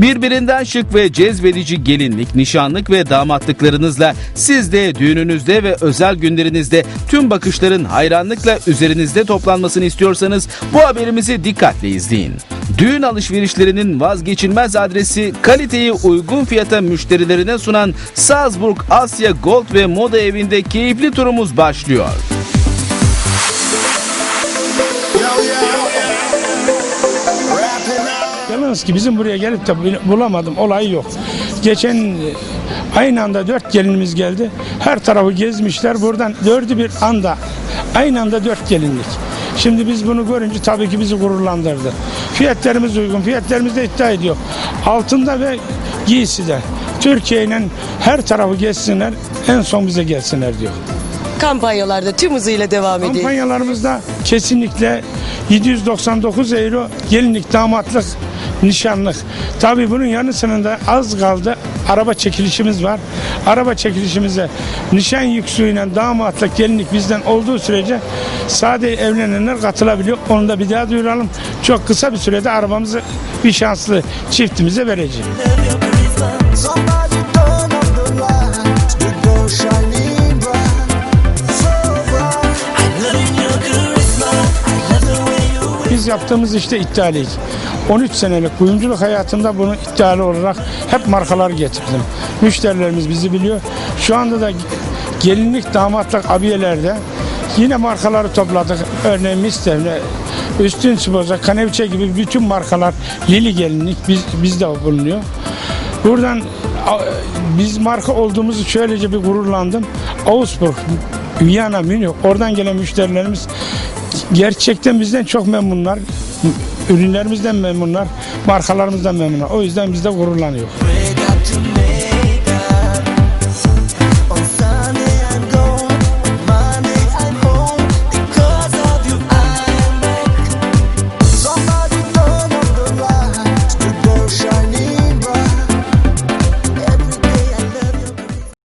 Birbirinden şık ve cezbedici gelinlik, nişanlık ve damatlıklarınızla siz de düğününüzde ve özel günlerinizde tüm bakışların hayranlıkla üzerinizde toplanmasını istiyorsanız bu haberimizi dikkatle izleyin. Düğün alışverişlerinin vazgeçilmez adresi kaliteyi uygun fiyata müşterilerine sunan Salzburg Asya Gold ve Moda Evi'nde keyifli turumuz başlıyor. Yalnız ki bizim buraya gelip de bulamadım olay yok. Geçen e, aynı anda dört gelinimiz geldi. Her tarafı gezmişler. Buradan dördü bir anda aynı anda dört gelinlik. Şimdi biz bunu görünce tabii ki bizi gururlandırdı. Fiyatlarımız uygun. Fiyatlarımız da iddia ediyor. Altında ve giyside. Türkiye'nin her tarafı gezsinler. En son bize gelsinler diyor. Kampanyalarda tüm hızıyla devam ediyor. Kampanyalarımızda kesinlikle 799 euro gelinlik, damatlık, nişanlık. Tabii bunun yanı sınında az kaldı araba çekilişimiz var. Araba çekilişimize nişan yüksüğüyle damatlık, gelinlik bizden olduğu sürece sade evlenenler katılabiliyor. Onu da bir daha duyuralım. Çok kısa bir sürede arabamızı bir şanslı çiftimize vereceğiz. Biz yaptığımız işte iddialıyız. 13 senelik kuyumculuk hayatımda bunu iddialı olarak hep markalar getirdim. Müşterilerimiz bizi biliyor. Şu anda da gelinlik, damatlık, abiyelerde yine markaları topladık. Örneğin Mistevne, Üstün Spoza, Kaneviçe gibi bütün markalar Lili gelinlik biz, bizde bulunuyor. Buradan biz marka olduğumuzu şöylece bir gururlandım. Augsburg, Viyana, Münih oradan gelen müşterilerimiz gerçekten bizden çok memnunlar. Ürünlerimizden memnunlar, markalarımızdan memnunlar. O yüzden biz de gururlanıyoruz.